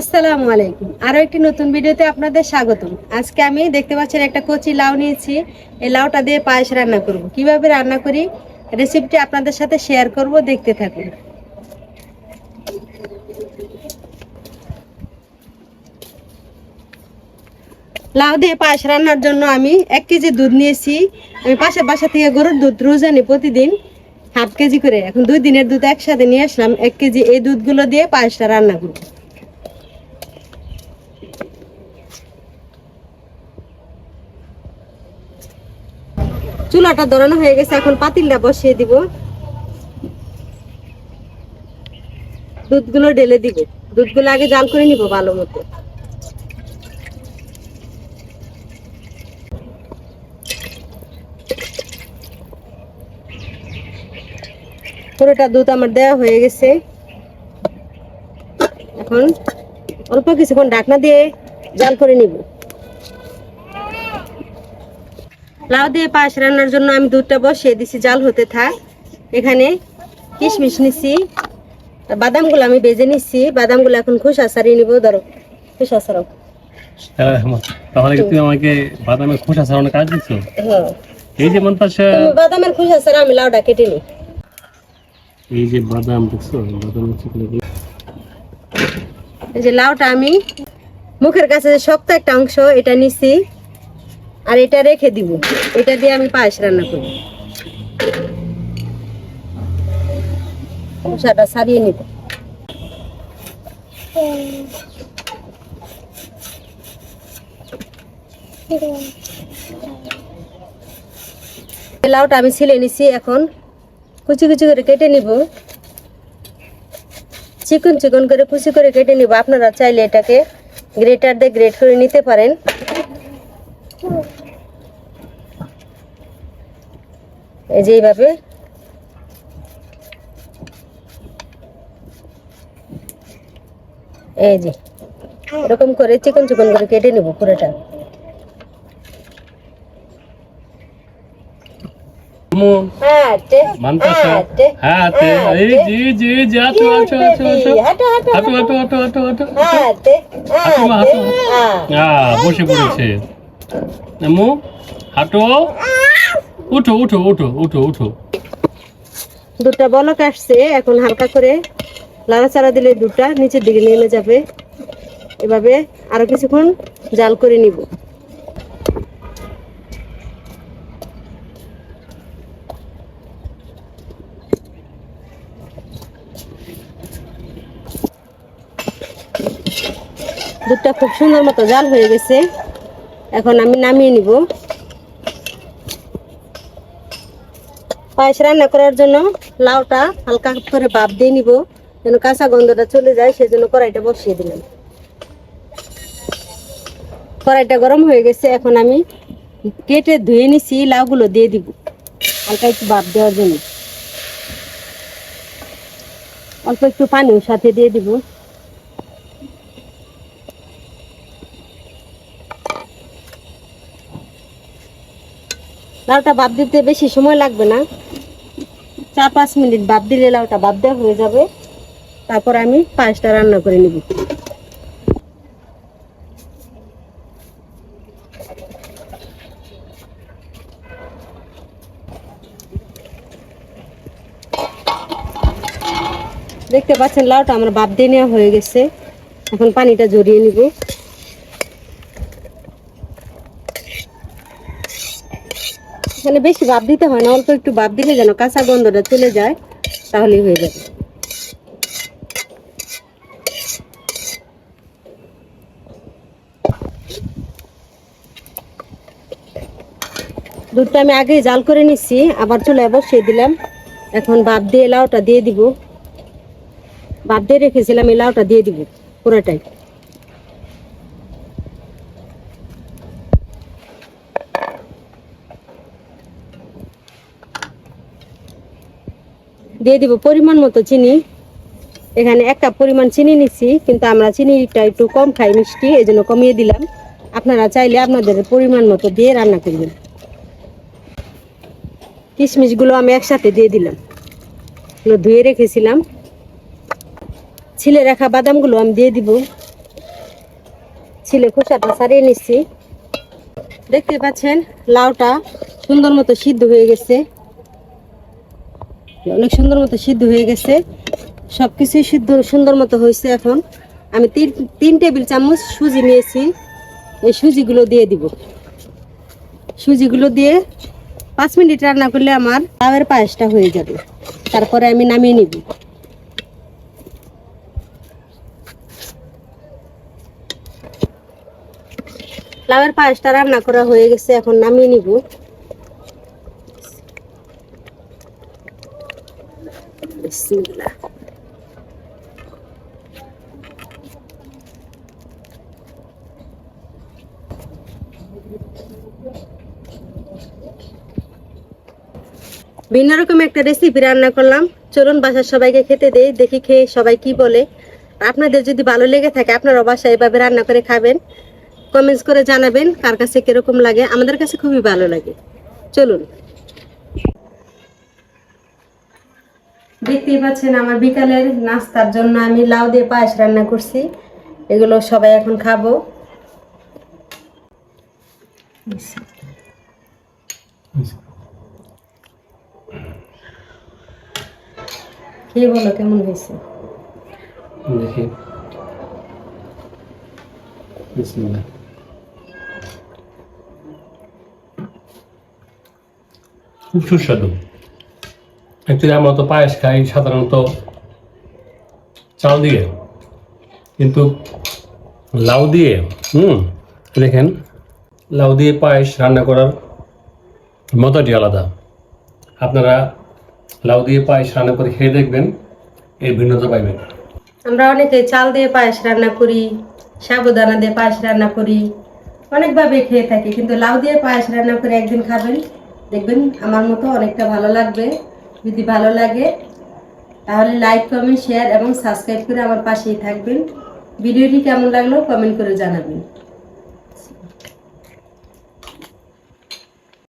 আসসালামু আলাইকুম। আরও একটি নতুন ভিডিওতে আপনাদের স্বাগতম। আজকে আমি দেখতে পাচ্ছেন একটা কচি লাউ নিয়েছি। এই লাউটা দিয়ে পায়েস রান্না করব। কীভাবে রান্না করি? রেসিপিটি আপনাদের সাথে শেয়ার করব, দেখতে থাকুন। লাউ দিয়ে পায়েস রান্নার জন্য আমি এক কেজি দুধ নিয়েছি। আমি পাশের বাসা থেকে গরুর দুধ রোজ আনি প্রতিদিন, হাফ কেজি করে। এখন দুই দিনের দুধ একসাথে নিয়ে আসলাম। এক কেজি এই দুধগুলো দিয়ে পায়েসটা রান্না করব। চুলাটা ধরানো হয়ে গেছে, এখন পাতিলটা বসিয়ে দিব। দুধগুলো ঢেলে দিব। দুধগুলো আগে জাল করে নিব ভালো মতো। পুরোটা দুধ আমার দেওয়া হয়ে গেছে। এখন অল্প কিছুক্ষণ ঢাকনা দিয়ে জাল করে নিব। লাউ দিয়ে পায়েস রান্নার জন্য আমি দুধটা বসিয়ে দিছি জাল হতে থাক। এখানে কিশমিশ নিছি বাদামগুলো আমি বেজে নিচ্ছি বাদামগুলো এখন খোসা সারিয়ে নিব ধরো খোসা সারাও হ্যাঁ, তাহলে তুমি আমাকে বাদামের খোসা কাজ হ্যাঁ। এই যে মন্তাসা বাদামের খোসা সারা আমি লাউটা কেটে নিই। এই যে বাদাম দেখছ? বাদামের এই যে লাউটা আমি মুখের কাছে যে শক্ত একটা অংশ এটা নিছি। আর এটা রেখে দিব। এটা দিয়ে আমি পায়েস রান্না করি খোসাটা সারিয়ে নিব। লাউটা আমি ছিলে নিছি এখন। কুচি কুচি করে কেটে নিব। চিকন চিকন করে কুচি করে কেটে নিব। আপনারা চাইলে এটাকে গ্রেটার দিয়ে গ্রেট করে নিতে পারেন। এই যে এইভাবে। এই যে এরকম করে চিকন চিকন করে কেটে নিব পুরোটা। হ্যাঁ বসে পড়েছে। হাঁটো। উঠো উঠো উঠো উঠো উঠো দুধটা বলক আসছে, এখন হালকা করে লাড়াচাড়া দিলে দুধটা নিচের দিকে নেমে যাবে। এভাবে আরও কিছুক্ষণ জাল করে নিব। দুধটা খুব সুন্দর মতো জাল হয়ে গেছে। এখন আমি নামিয়ে নিব। পায়েস রান্না করার জন্য লাউটা হালকা করে দিয়ে নিব। যেন কাঁচা গন্ধটা চলে যায়, সেজন্য কড়াইটা বসিয়ে দিলাম। কড়াইটা গরম হয়ে গেছে, এখন আমি কেটে ধুয়ে নিছি, লাউগুলো দিয়ে দিব। হালকা একটু দেওয়ার জন্য। অল্প একটু পানিও সাথে দিয়ে দিব। লাউটা ভাপ দিতে বেশি সময় লাগবে না। চার পাঁচ মিনিট বাদ দিলে লাউটা বাদ দেওয়া হয়ে যাবে। তারপর আমি পায়েসটা রান্না করে নিব। দেখতে পাচ্ছেন, লাউটা আমার বাদ দিয়ে নেওয়া হয়ে গেছে। এখন পানিটা জড়িয়ে নিব। এখানে বেশি ভাপ দিতে হয় না, অল্প একটু ভাপ দিলে যেন কাঁচা গন্ধটা চলে যায়, তাহলেই হয়ে যাবে। দুধটা আমি আগে জাল করে নিচ্ছি আবার চুলায় বসিয়ে দিলাম। এখন ভাপ দিয়ে লাউটা দিয়ে দিব। ভাপ দিয়ে রেখেছিলাম, এই লাউটা দিয়ে দিব পুরোটাই। দিয়ে দিব পরিমাণ মতো চিনি। এখানে এক কাপ পরিমাণ চিনি নিচ্ছি কিন্তু আমরা চিনিটা একটু কম খাই, মিষ্টি এই জন্য কমিয়ে দিলাম। আপনারা চাইলে আপনাদের পরিমাণ মতো দিয়ে রান্না করবেন। কিশমিশগুলো আমি একসাথে দিয়ে দিলাম। এগুলো ধুয়ে রেখেছিলাম। ছিলে রাখা বাদামগুলো আমি দিয়ে দিব। ছিলে খোসাটা সারিয়ে নিচ্ছি দেখতে পাচ্ছেন, লাউটা সুন্দর মতো সিদ্ধ হয়ে গেছে। অনেক সুন্দর মতো সিদ্ধ হয়ে গেছে। সব কিছুই সিদ্ধ, সুন্দর মতো হয়েছে এখন। আমি তিন তিন টেবিল চামচ সুজি নিয়েছি। এই সুজিগুলো দিয়ে দিব। সুজিগুলো দিয়ে পাঁচ মিনিট রান্না করলে আমার লাউয়ের পায়েসটা হয়ে যাবে। তারপরে আমি নামিয়ে নিব। লাউয়ের পায়েসটা রান্না করা হয়ে গেছে, এখন নামিয়ে নিব বিসমিল্লাহ ভিন্ন রকম একটা রেসিপি রান্না করলাম। চলুন বাসার সবাইকে খেতে দেই, দেখি খেয়ে সবাই কি বলে। আপনাদের যদি ভালো লেগে থাকে আপনারা বাসায় এভাবে রান্না করে খাবেন। কমেন্টস করে জানাবেন কার কাছে কীরকম লাগে। আমাদের কাছে খুবই ভালো লাগে। চলুন। দেখতেই পাচ্ছেন আমার বিকালের নাস্তার জন্য আমি লাউ দিয়ে পায়েস রান্না করছি। এগুলো সবাই এখন খাব। খেয়ে বলো, কেমন হয়েছে? দেখি। খুব সুস্বাদু। অ্যাকচুয়ালি আমরা তো পায়েস খাই সাধারণত চাল দিয়ে, কিন্তু লাউ দিয়ে, হুম, দেখেন, লাউ দিয়ে পায়েস রান্না করার মজাটি আলাদা। আপনারা লাউ দিয়ে পায়েস রান্না করে খেয়ে দেখবেন এই ভিন্নতা পাইবেন। আমরা অনেকে চাল দিয়ে পায়েস রান্না করি, সাবুদানা দিয়ে পায়েস রান্না করি অনেকভাবে খেয়ে থাকি, কিন্তু লাউ দিয়ে পায়েস রান্না করে একদিন খাবেন, দেখবেন আমার মতো অনেকটা ভালো লাগবে। যদি ভালো লাগে, তাহলে লাইক, কমেন্ট, শেয়ার এবং সাবস্ক্রাইব করে আমার পাশেই থাকবেন। ভিডিওটি কেমন লাগল কমেন্ট করে জানাবেন।